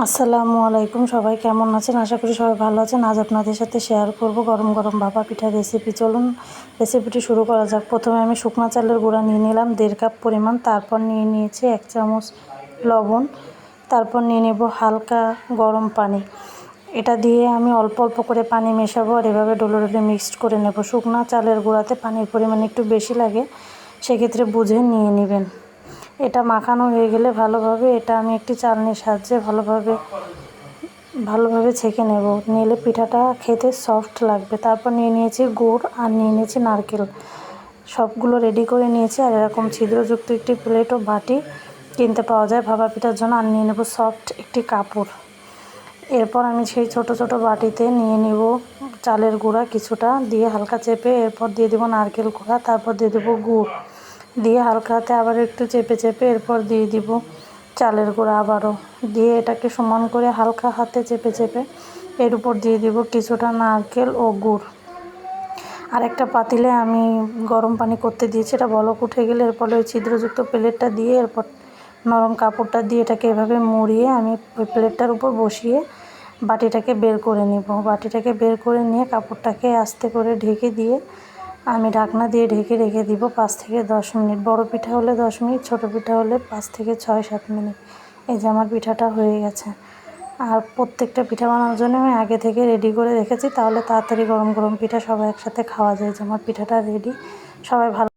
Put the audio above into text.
আসসালামু আলাইকুম সবাই, কেমন আছেন? আশা করি সবাই ভালো আছেন। আজ আপনাদের সাথে শেয়ার করব গরম গরম ভাপা পিঠা রেসিপি চলুন রেসিপিটি শুরু করা যাক। প্রথমে আমি শুকনো চালের গুঁড়া নিয়ে নিলাম, দেড় কাপ পরিমাণ। তারপর নিয়ে নিয়েছি এক চামচ লবণ। তারপর নিয়ে নেব হালকা গরম পানি। এটা দিয়ে আমি অল্প অল্প করে পানি মেশাবো আর এভাবে ডলে ডোলে মিক্সড করে নেব। শুকনো চালের গুঁড়াতে পানির পরিমাণ একটু বেশি লাগে, সেক্ষেত্রে বুঝে নিয়ে নেবেন। এটা মাখানো হয়ে গেলে ভালোভাবে এটা আমি একটি চালনির সাহায্যে ভালোভাবে ভালোভাবে ছেঁকে নেব। নিলে পিঠাটা খেতে সফট লাগবে। তারপর নিয়ে নিয়েছি গুড় আর নিয়ে নিয়েছি নারকেল। সবগুলো রেডি করে নিয়েছি আর এরকম ছিদ্রযুক্ত একটি প্লেট ও বাটি কিনতে পাওয়া যায় ভাপা পিঠার জন্য। আর নিয়ে নেব সফট একটি কাপড়। এরপর আমি সেই ছোট ছোট বাটিতে নিয়ে নিব চালের গুঁড়া কিছুটা, দিয়ে হালকা চেপে এরপর দিয়ে দেবো নারকেল গুঁড়া, তারপর দিয়ে দেবো গুড়। দিয়ে হালকা হাতে আবার একটু চেপে চেপে এরপর দিয়ে দিব চালের গুঁড়া আবারও। দিয়ে এটাকে সমান করে হালকা হাতে চেপে চেপে এর উপর দিয়ে দিব কিছুটা নারকেল ও গুড়। আর একটা পাতিলে আমি গরম পানি করতে দিয়েছি, এটা বলক উঠে গেলে এরপর ওই ছিদ্রযুক্ত প্লেটটা দিয়ে এরপর নরম কাপড়টা দিয়ে এটাকে এভাবে মুড়িয়ে আমি ওই প্লেটটার উপর বসিয়ে বাটিটাকে বের করে নিব। বাটিটাকে বের করে নিয়ে কাপড়টাকে আস্তে করে ঢেকে দিয়ে আমি ঢাকনা দিয়ে ঢেকে রেখে দিব পাঁচ থেকে দশ মিনিট। বড় পিঠা হলে দশ মিনিট, ছোট পিঠা হলে পাঁচ থেকে ছয়, সাত মিনিট। এই যে আমার পিঠাটা হয়ে গেছে। আর প্রত্যেকটা পিঠা বানানোর জন্য আমি আগে থেকে রেডি করে রেখেছি, তাহলে তাড়াতাড়ি গরম গরম পিঠা সবাই একসাথে খাওয়া যায়। যে আমার পিঠাটা রেডি সবাই ভালো